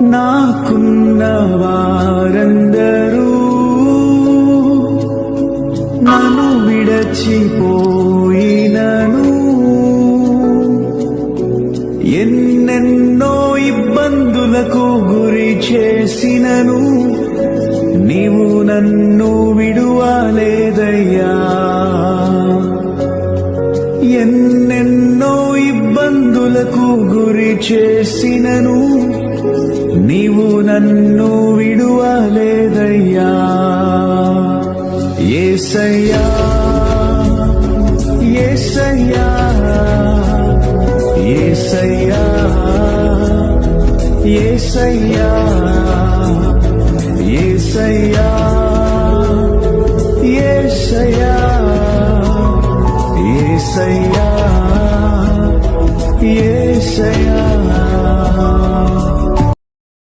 నాకున్న వారందరూ నన్ను విడచిపోయినను. ఎన్నెన్నో ఇబ్బందులకు గురి చేసినను. నీవు నన్ను విడువలేదయ్యా. ఎన్నెన్నో ఇబ్బందులకు గురి చేసినను. నీవు నన్ను విడువలేదయ్యా. ఏసయ్యా ఏసయ్యా ఏసయ్యా ఏసయ్యా ఏసయ్యా ఏసయ్యా ఏసయ్యా ఏసయ్యా.